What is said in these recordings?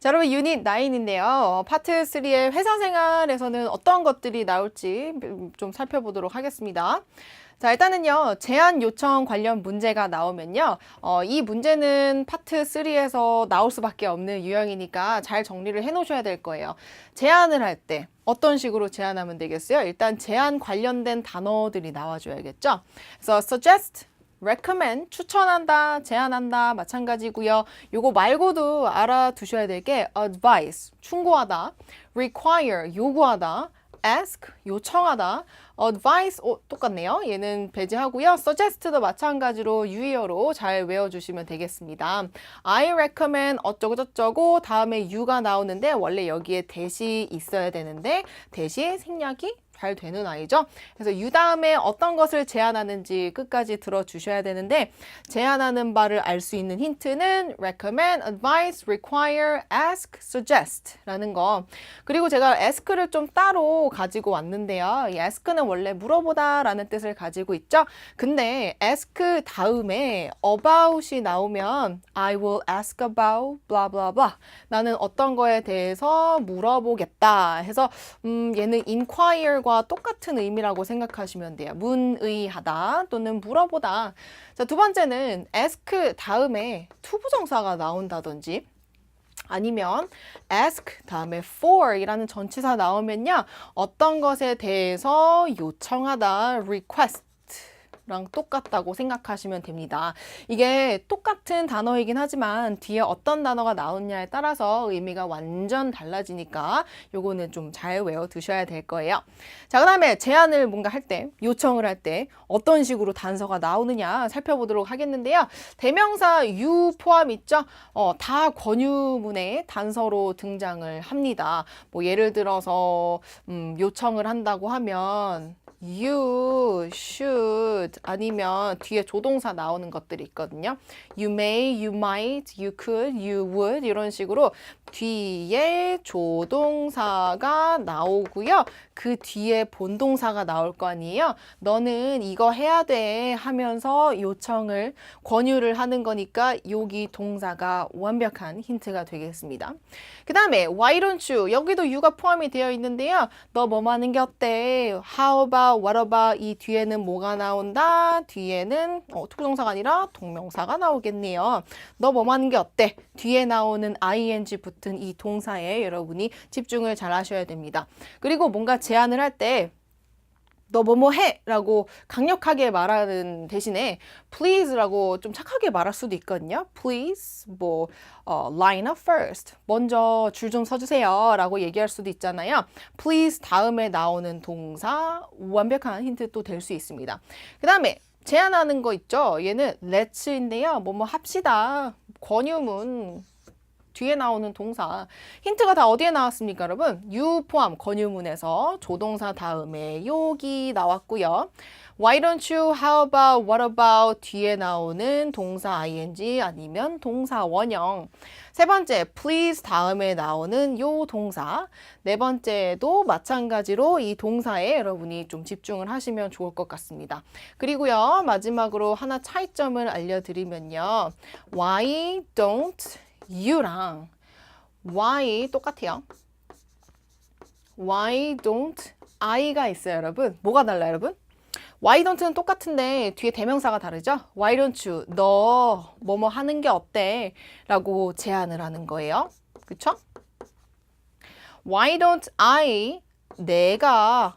자, 여러분 유닛 9인데요. 어, 파트 3의 회사 생활에서는 어떤 것들이 나올지 좀 살펴보도록 하겠습니다. 자, 일단은요, 제안 요청 관련 문제가 나오면요, 어, 이 문제는 파트 3에서 나올 수밖에 없는 유형이니까 잘 정리를 해 놓으셔야 될 거예요. 제안을 할 때 어떤 식으로 제안하면 되겠어요? 일단 제안 관련된 단어들이 나와줘야겠죠? 그래서 suggest, recommend 추천한다, 제안한다 마찬가지고요. 요거 말고도 알아두셔야 될 게 advice 충고하다, require 요구하다, ask 요청하다, advice 어, 똑같네요. 얘는 배제하고요. suggest도 마찬가지로 유의어로 잘 외워주시면 되겠습니다. I recommend 어쩌고 저쩌고 다음에 you가 나오는데 원래 여기에 대시 있어야 되는데 대시 생략이 잘 되는 아이죠. 그래서 유 다음에 어떤 것을 제안하는지 끝까지 들어주셔야 되는데 제안하는 바를 알 수 있는 힌트는 recommend, advise, require, ask, suggest 라는 거. 그리고 제가 ask를 좀 따로 가지고 왔는데요. 이 ask는 원래 물어보다 라는 뜻을 가지고 있죠. 근데 ask 다음에 about이 나오면 I will ask about blah blah blah 나는 어떤 거에 대해서 물어보겠다 해서 음, 얘는 inquire과 똑같은 의미라고 생각하시면 돼요. 문의하다 또는 물어보다. 자, 두 번째는 ask 다음에 투부정사가 나온다든지 아니면 ask 다음에 for 이라는 전치사 나오면요. 어떤 것에 대해서 요청하다 request 랑 똑같다고 생각하시면 됩니다. 이게 똑같은 단어이긴 하지만 뒤에 어떤 단어가 나오냐에 따라서 의미가 완전 달라지니까 요거는 좀 잘 외워 두셔야 될 거예요. 자, 그다음에 제안을 뭔가 할 때, 요청을 할 때 어떤 식으로 단서가 나오느냐 살펴보도록 하겠는데요. 대명사 you 포함 있죠? 어, 다 권유문의 단서로 등장을 합니다. 뭐 예를 들어서 음, 요청을 한다고 하면 you should 아니면 뒤에 조동사 나오는 것들이 있거든요. you may, you might, you could, you would 이런 식으로 뒤에 조동사가 나오고요. 그 뒤에 본동사가 나올 거 아니에요. 너는 이거 해야 돼 하면서 요청을 권유를 하는 거니까 여기 동사가 완벽한 힌트가 되겠습니다. 그 다음에 why don't you 여기도 you가 포함이 되어 있는데요. 너 뭐뭐 하는 게 어때? how about, what about 이 뒤에는 뭐가 나온다? 뒤에는 어, 투부정사가 아니라 동명사가 나오겠네요. 너 뭐뭐 하는 게 어때? 뒤에 나오는 ing 붙은 이 동사에 여러분이 집중을 잘 하셔야 됩니다. 그리고 뭔가 제안을 할때 너 뭐뭐 해! 라고 강력하게 말하는 대신에 please 라고 좀 착하게 말할 수도 있거든요. please, 뭐, 어, line up first. 먼저 줄 좀 서주세요. 라고 얘기할 수도 있잖아요. please 다음에 나오는 동사 완벽한 힌트 또 될 수 있습니다. 그 다음에 제안하는 거 있죠? 얘는 let's인데요. 뭐뭐 합시다. 권유문. 뒤에 나오는 동사. 힌트가 다 어디에 나왔습니까 여러분? you 포함 권유문에서 조동사 다음에 여기 나왔고요. Why don't you how about what about 뒤에 나오는 동사 ing 아니면 동사 원형. 세 번째 please 다음에 나오는 요 동사. 네 번째도 마찬가지로 이 동사에 여러분이 좀 집중을 하시면 좋을 것 같습니다. 그리고요 마지막으로 하나 차이점을 알려드리면요. Why don't you랑 why 똑같아요. why don't I가 있어요, 여러분. 뭐가 달라요, 여러분? why don't는 똑같은데 뒤에 대명사가 다르죠? why don't you? 너 뭐뭐 하는 게 어때? 라고 제안을 하는 거예요. 그쵸? why don't I? 내가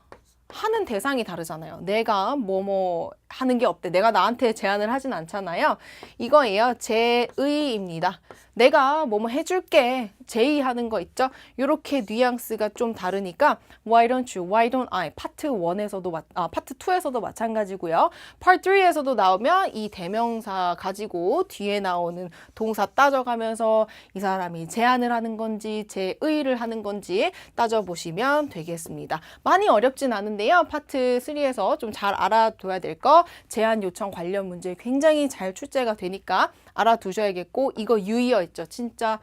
하는 대상이 다르잖아요. 내가 뭐뭐 하는 게 어때? 내가 나한테 제안을 하진 않잖아요. 이거예요. 제의입니다. 내가 뭐뭐 해줄게. 제의하는 거 있죠? 이렇게 뉘앙스가 좀 다르니까 why don't you, why don't I 파트 1에서도 아, 파트 2에서도 마찬가지고요. 파트 3에서도 나오면 이 대명사 가지고 뒤에 나오는 동사 따져가면서 이 사람이 제안을 하는 건지 제의를 하는 건지 따져보시면 되겠습니다. 많이 어렵진 않은데요. 파트 3에서 좀 잘 알아둬야 될 거 제안 요청 관련 문제 굉장히 잘 출제가 되니까 알아두셔야겠고 이거 유의어 있죠. 진짜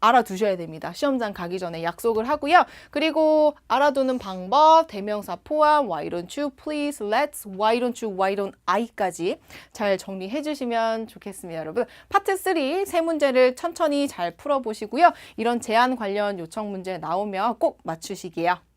알아두셔야 됩니다. 시험장 가기 전에 약속을 하고요. 그리고 알아두는 방법, 대명사 포함, why don't you, please, let's, why don't you, why don't I까지 잘 정리해 주시면 좋겠습니다, 여러분. 파트 3 세 문제를 천천히 잘 풀어보시고요. 이런 제안 관련 요청 문제 나오면 꼭 맞추시기요.